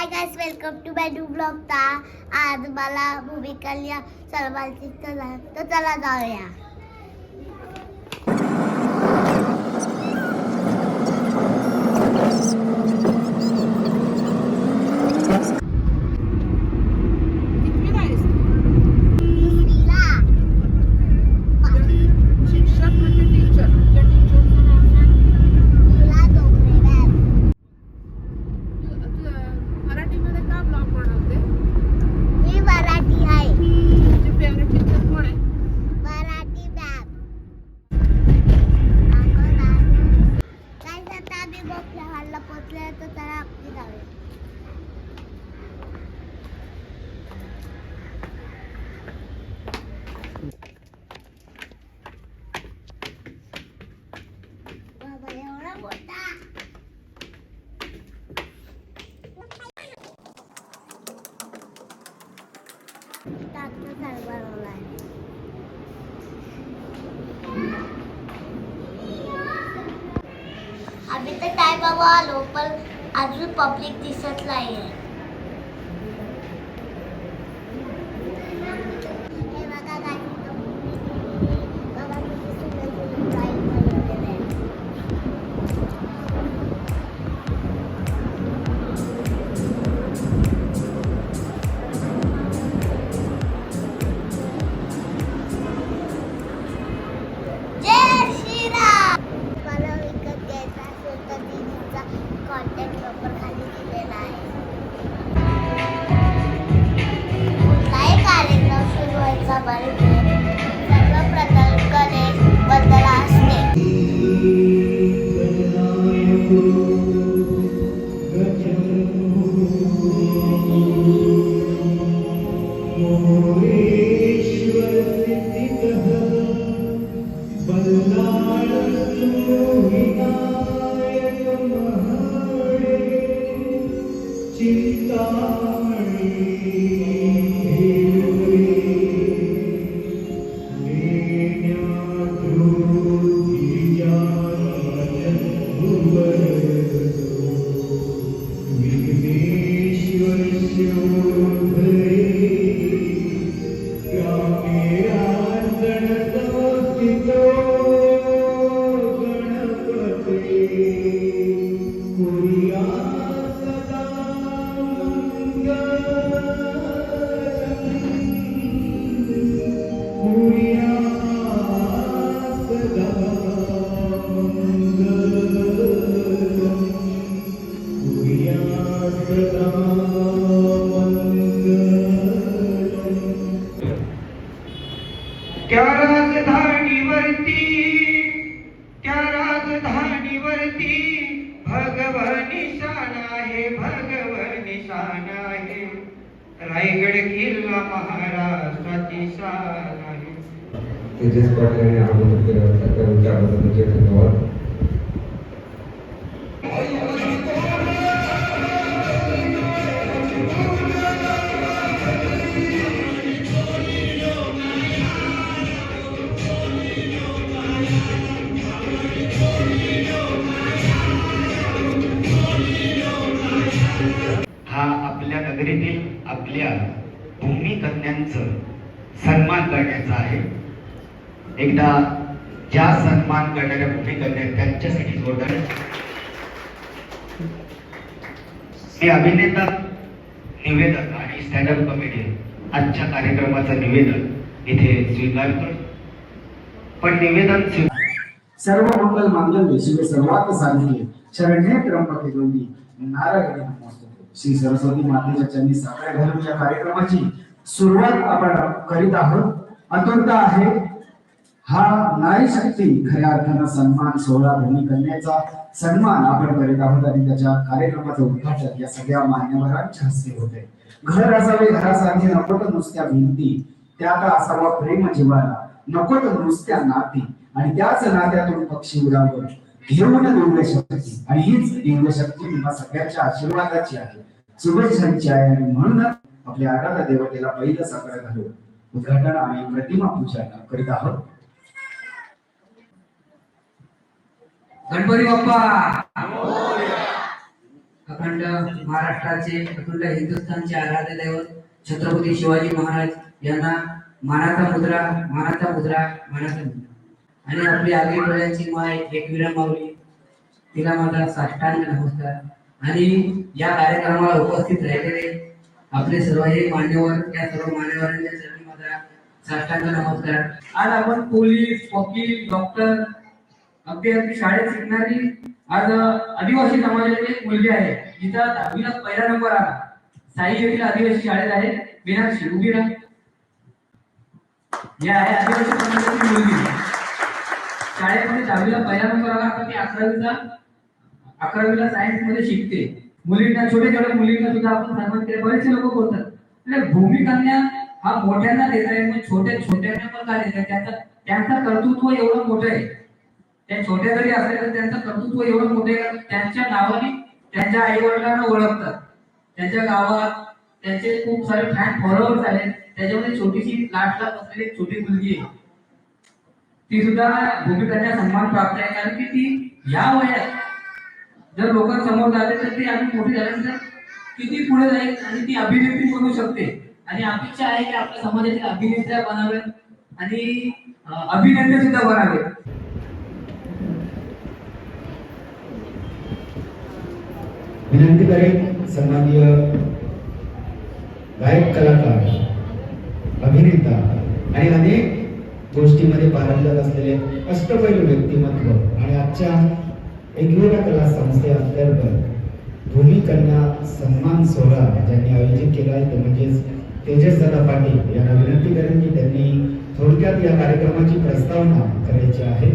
Hi guys welcome to my new blog ता आज मला भूमिका लिया सलमानची चला तर चला जाऊया कितवीला आहेस तू? दुसरीला शिक्षक म्हणजे टीचर तुझ्या टीचरचं नाव सांग तुला डोंगरे मॅम तू- तू, अं, मराठीमध्ये का ब्लॉग बनवते मी मराठी आहे तुझी फेवरेट टीचर कोण आहे मराठी मॅम काय आता आम्ही मोठ्या हॉलला पोचले तर चला आपली जाऊया बाबा एवढा मोठा डॉक्टर साहेब बनवलाय आम्ही तर बाबा आलो पण अजून पब्लिक दिसत नाही त्या तेजस पाटील यांनी आगमन केलं सरकार त्याबद्दल तुमचे धन्यवाद. हा आपल्या नगरीतील आपल्या भूमिकन्यांचं सन्मान करण्याचा आहे. एकदा ज्या सन्मान करणाऱ्या भूमिकन्या आहेत, त्यांच्यासाठी जोरदार मी अभिनेता निवेदन आणि स्टँडअप कॉमेडी आजच्या कार्यक्रमाचं निवेदन इथे स्वीकारतो पण निवेदन सर्व मंगल मांगल्य शिवे सर्वात साधले शरण्य त्र्यंबके गौरी नारायण श्री सरस्वती मातेच्या चरणी साखळ्या घालून या कार्यक्रमाची सुरुवात आपण करीत आहोत. अतुलता आहे हा नारी शक्ती खऱ्या अर्थानं सन्मान सोहळा ध्वनी कन्याचा सन्मान आपण करीत आहोत आणि त्याच्या कार्यक्रमाचं उद्घाटन या सगळ्या मान्यवरांच्या हस्ते होते घर असावे घरासारखे नको तर नुसत्या भिंती. त्यात असावा प्रेम जीवाला नको तर नुसत्या नाती. आणि त्याच नात्यातून पक्षी उडावर घेऊन दिव्य शक्ती. आणि हीच दिव्य शक्ती तुम्हा सगळ्यांच्या आशीर्वादाची आहे. शुभेच्छांची आहे आणि म्हणूनच आपल्या आराध्य देवतेला पहिलं साकार घालून उद्घाटन आणि प्रतिमा पूजा करीत आहोत. गणपती बाप्पा! अखंड महाराष्ट्राचे अखंड हिंदुस्थानचे आराध्य दैवत छत्रपती शिवाजी महाराज यांना मानाचा मुद्रा मानाचा मुद्रा मानाचा मुद्रा. आणि आपली आगळी डोळ्यांची माय एकविरा माऊली तिला माझा साष्टांग नमस्कार. आणि या कार्यक्रमाला उपस्थित राहिलेले आपले सर्व हे मान्यवर या सर्व मान्यवरांच्या चरणी माझा साष्टांग नमस्कार. आज आपण पोलीस वकील डॉक्टर अगदी अगदी शाळेत शिकणारी आज आदिवासी समाजाची एक मुलगी आहे. जिथं दहावीला पहिला नंबर आला. साई येथील आदिवासी शाळेत आहे. मीनाक्षी उभी ना हे आहे आदिवासी समाजाची मुलगी. शाळेमध्ये दहावीला पहिला नंबर आला तर ती अकरावीचा अकरावीला सायन्समध्ये शिकते. मुलींना छोट्या छोट्या मुलींना सुद्धा आपण सन्मान केले. बरेचसे लोक बोलतात म्हणजे भूमिकांना हा मोठ्यांना देत आहे मग छोट्या छोट्यांना पण का देत आहे त्यांचं त्यांचं कर्तृत्व एवढं मोठं आहे. त्या छोट्या जरी असले तरी त्यांचं कर्तृत्व एवढं मोठे त्यांच्या नावाने त्यांच्या आई वडिलांना ओळखतात. त्यांच्या गावात त्यांचे खूप सारे फॅन फॉलोअर्स आहेत त्याच्यामध्ये छोटीशी लाटला असलेली एक छोटी मुलगी आहे. ती सुद्धा भूमिकांना सन्मान प्राप्त आहे. कारण की ती या वयात जर लोकांसमोर जाते तर ती आम्ही मोठी झाल्यानंतर किती पुढे जाईल आणि ती अभिनेत्री बनू शकते. आणि अपेक्षा आहे की आपल्या समाजातील अभिनेत्या बनाव्यात आणि अभिनेते सुद्धा बनावेत विनंती करेन सन्माननीय गायक कलाकार अभिनेता आणि अनेक गोष्टीमध्ये पारंगत असलेले अष्टपैलू व्यक्तिमत्व आणि आजच्या एकविरा कला संस्थेअंतर्गत भूमिकन्या सन्मान सोहळा ज्यांनी आयोजित केला आहे ते म्हणजेच तेजस दादा पाटील. यांना विनंती करेन की त्यांनी थोडक्यात या कार्यक्रमाची प्रस्तावना करायची आहे.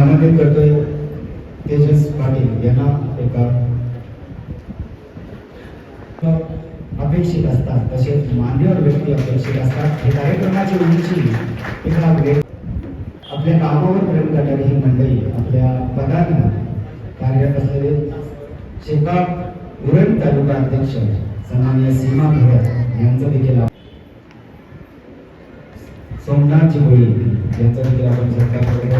यामध्ये करतोय तेजस पाटील यांना एका अपेक्षित असतात तसेच मान्यवर व्यक्ती अपेक्षित असतात. हे कार्यक्रमाची उंची एका आपल्या कामावर प्रेम करणारी ही मंडळी आपल्या पदांना कार्यरत असलेले शेकाप उरण तालुका अध्यक्ष सन्मान्य सीमा भरत यांचं देखील सोमनाथ चिमुळी यांचा देखील आपण सत्कार करतो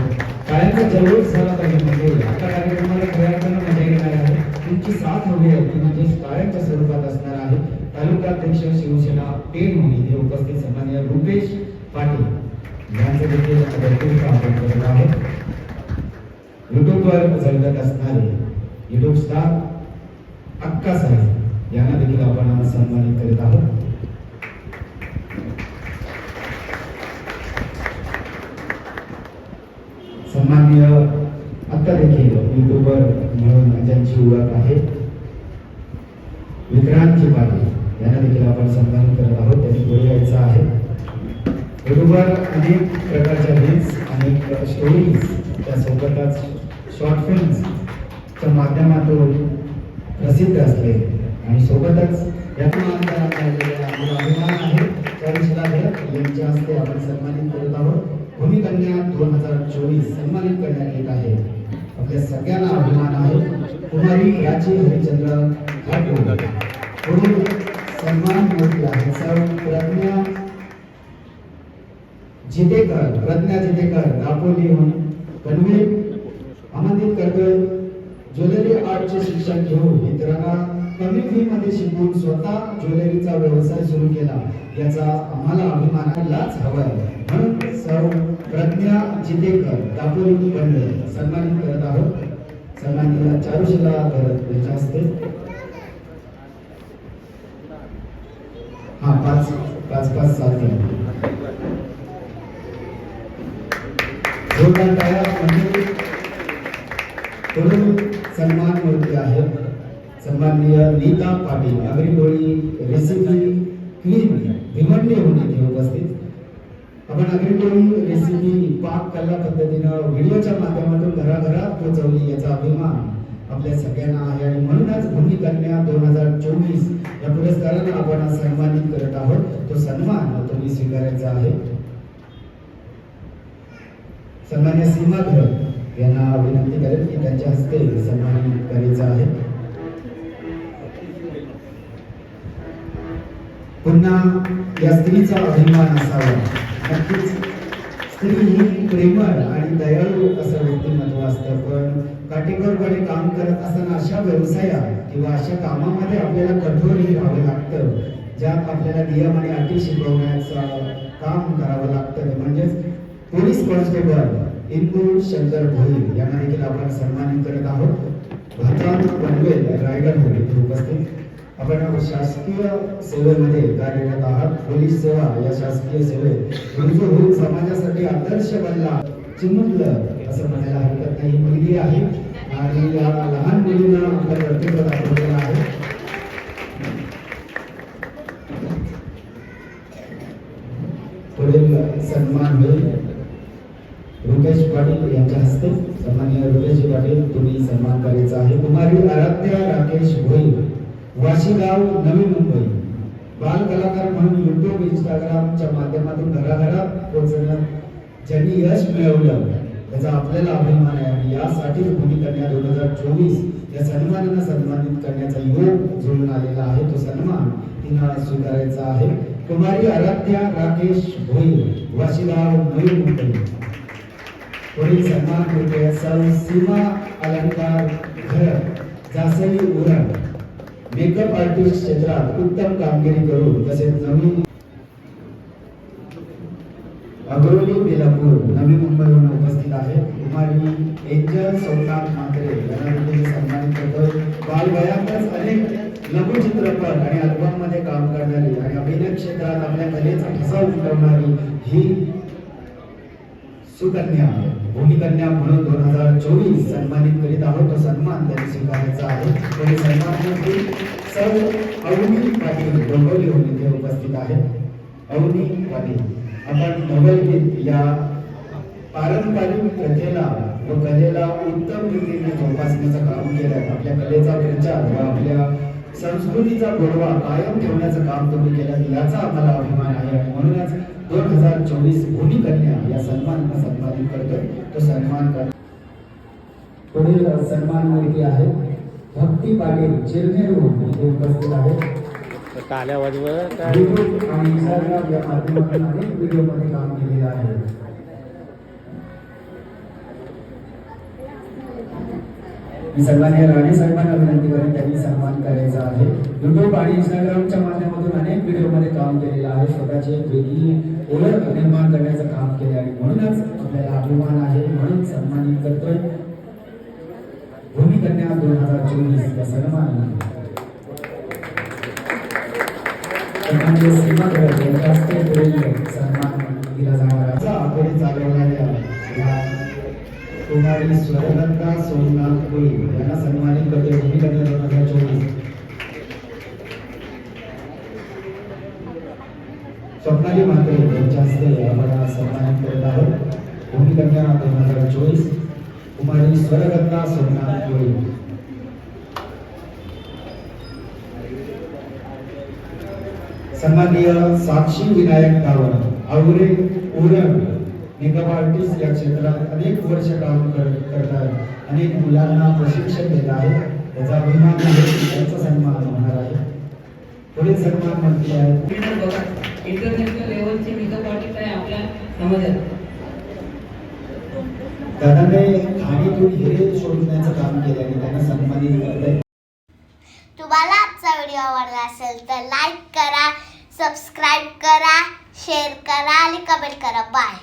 काळ्यांचा जल्लोष झाला पाहिजे म्हणजे आता कार्यक्रमाला खऱ्या अर्थानं मजा येणार आहे. तुमची साथ हवी आहे. ती म्हणजे काळ्यांच्या स्वरूपात असणार आहे तालुकाध्यक्ष शिवसेना पेण म्हणून हे उपस्थित सन्मान्य रुपेश पाटील. यांचं देखील भरपूर काम करत आहे युट्यूबवर झळकत असणारे युट्यूब स्टार अक्का साहेब यांना देखील आपण आज सन्मानित करीत आहोत सन्माननीय आता देखील युट्यूबर म्हणून ज्यांची ओळख आहे. विक्रांत पाटील यांना देखील आपण सन्मान करत आहोत. त्यांनी पुढे यायचं आहे. युट्यूबर अनेक प्रकारच्या रील्स अनेक स्टोरीज त्यासोबतच शॉर्ट फिल्म्सच्या माध्यमातून प्रसिद्ध असले. आणि सोबतच अभिमान आहे. यांच्या हस्ते आपण सन्मानित करत आहोत. भूमिकन्या दोन हजार चोवीस सन्मानित करण्यात येत आहे. आपल्या सगळ्यांना अभिमान आहे. कुमारी प्राची हरिचंद्र घाटो सन्मान मिळतील आहे. सर प्रज्ञा जितेकर प्रज्ञा जितेकर दापोलीहून. कन्वे आमंत्रित करतोय. ज्वेलरी आर्टचे शिक्षण घेऊन इतरांना कमी फी मध्ये शिकून स्वतः ज्वेलरीचा व्यवसाय सुरू केला. याचा आम्हाला अभिमानालाच हवाय. म्हणून सर्व प्रज्ञा जितेकर दापोली बंड सन्मानित करत आहोत. सन्मानित चारुशिला भरत यांच्या हस्ते हा पाच पाच पाच सात जोरदार टाळ्या म्हणजे पुढील सन्मान मूर्ती आहेत. सन्माननीय नीता पाटील अग्रिकोळी रेसिपी क्वीन भिवंडी होऊन इथे उपस्थित आपण अग्रिकोळी रेसिपी पाक कला पद्धतीनं व्हिडिओच्या माध्यमातून घराघरात पोहोचवली याचा अभिमान आपल्या सगळ्यांना आहे. आणि म्हणूनच भूमी कन्या दोन हजार चोवीस या पुरस्कारानं आपण सन्मानित करत आहोत. तो सन्मान तुम्ही स्वीकारायचा आहे. सन्मान्य सीमा यांना विनंती करेल की त्यांच्या हस्ते सन्मानित करायचं आहे. पुन्हा या स्त्रीचा अभिमान असावा. नक्कीच. तरी ही प्रेमळ आणि दयाळू असं व्यक्तिमत्व असतं. पण काटेकोरपणे काम करत असताना अशा व्यवसायात किंवा अशा कामामध्ये आपल्याला कठोरही राहावं लागतं ज्यात आपल्याला नियम आणि अटी शिकवण्याचं काम करावं लागतं. म्हणजेच पोलीस कॉन्स्टेबल इंदू शंकर भोईर यांना देखील आपण सन्मानित करत आहोत. भारतात पनवेल रायगड उपस्थित. आपण शासकीय सेवेमध्ये कार्यरत आहात. पोलीस सेवा या शासकीय सेवेत. रुजू होऊन समाजासाठी आदर्श बनला. चिमुकलं असं म्हणायला हरकत नाही. मुलगी आहे आणि या लहान मुलींना आपल्या कर्तव्य दाखवलेलं आहे. पुढील सन्मान होईल. रुपेश पाटील यांच्या हस्ते. सन्मान्य रुपेश पाटील तुम्ही सन्मान करायचा आहे. कुमारी आराध्या राकेश भोई वाशीगाव नवी मुंबई. बाल कलाकार म्हणून युट्यूब इंस्टाग्रामच्या माध्यमातून घराघरात पोहोचण्यात ज्यांनी यश मिळवलं त्याचा आपल्याला अभिमान आहे आणि यासाठी भूमिकन्या दोन हजार चोवीस या सन्मानानं सन्मानित करण्याचा योग जुळून आलेला आहे. तो सन्मान तिनं स्वीकारायचा आहे. कुमारी आराध्या राकेश भोई वाशीगाव नवी मुंबई. पुढील सन्मान कृपया सौ सीमा अलंकार घर जासई उरण मेकअप आर्टिस्ट क्षेत्रात उत्तम कामगिरी करून तसेच नवीन अग्रोली बेलापूर नवी मुंबईवरून उपस्थित आहे. कुमारी एंजल सोमनाथ म्हात्रे यांना सन्मानित करतोय. बालवयातच अनेक लघु चित्रपट आणि अल्बममध्ये काम करणारी आणि अभिनय क्षेत्रात आपल्या कलेचा ठसा उमटवणारी ही सुकन्या भूमिकन्या म्हणून दोन हजार चोवीस सन्मानित करीत आहोत. तो सन्मान त्यांनी स्वीकारायचा आहे. तरी सन्मान सर्व अवनी पाटील डोंबिवलीहून इथे उपस्थित आहेत. अवनी पाटील आपण नवलगीत या पारंपरिक प्रथेला व कलेला उत्तम रीतीने जोपासण्याचं काम केलं आपल्या कलेचा प्रचार व आपल्या संस्कृतीचा गोडवा कायम ठेवण्याचं काम तुम्ही केलं याचा आम्हाला अभिमान आहे. आणि म्हणूनच दोन हजार चोवीस भूमी कन्या या सन्मानानं सन्मानित करतोय. तो सन्मान कर पुढील सन्मान मुलगी आहे. भक्ती पाटील चिरनेरहून इथे उपस्थित आहे आणि या माध्यमातून अनेक व्हिडिओमध्ये काम केलेलं आहे. मी सर्वांनी राणे साहेबांना विनंती करेन त्यांनी सन्मान करायचा आहे. युट्यूब आणि इंस्टाग्रामच्या माध्यमातून अनेक व्हिडिओमध्ये काम केलेलं आहे. स्वतःची एक वेगळी ओळख निर्माण करण्याचं काम केले आणि म्हणूनच आपल्याला अभिमान आहे. म्हणून सन्मानित करतोय दोन हजार चोवीस या सन्मान सन्माननीय सीमा सन्मान दिला जाणार आहे चालवणाऱ्या कुमारी स्वरलता सोमनाथ कुई यांना सन्मानित करते भूमिकन्या दोन हजार चोवीस स्वप्नाली म्हात्रे यांच्या हस्ते आपण सन्मानित करत आहोत. भूमिकन्या दोन हजार चोवीस. कुमारी स्वरलता सोमनाथ कुई सन्माननीय साक्षी विनायक गावण आवरे उरण मेकअप आर्टिस्ट या क्षेत्रात अनेक वर्ष काम कर- करतात. अनेक मुलांना प्रशिक्षण देत आहेत. त्याचा अभिमान आहे. त्यांचा सन्मान होणार आहे. पुढील सन्मान मंत्री आहेत इंटरनॅशनल लेवलचे मेकअप आर्टिस्ट आहे आपल्या समाजात. दादाने खाणीतून हिरे शोधण्याचं काम केलं आणि त्यांना सन्मानित करतायत तुम्हाला आजचा व्हिडिओ आवडला असेल तर लाईक करा सबस्क्राईब करा शेअर करा आणि कमेंट करा. बाय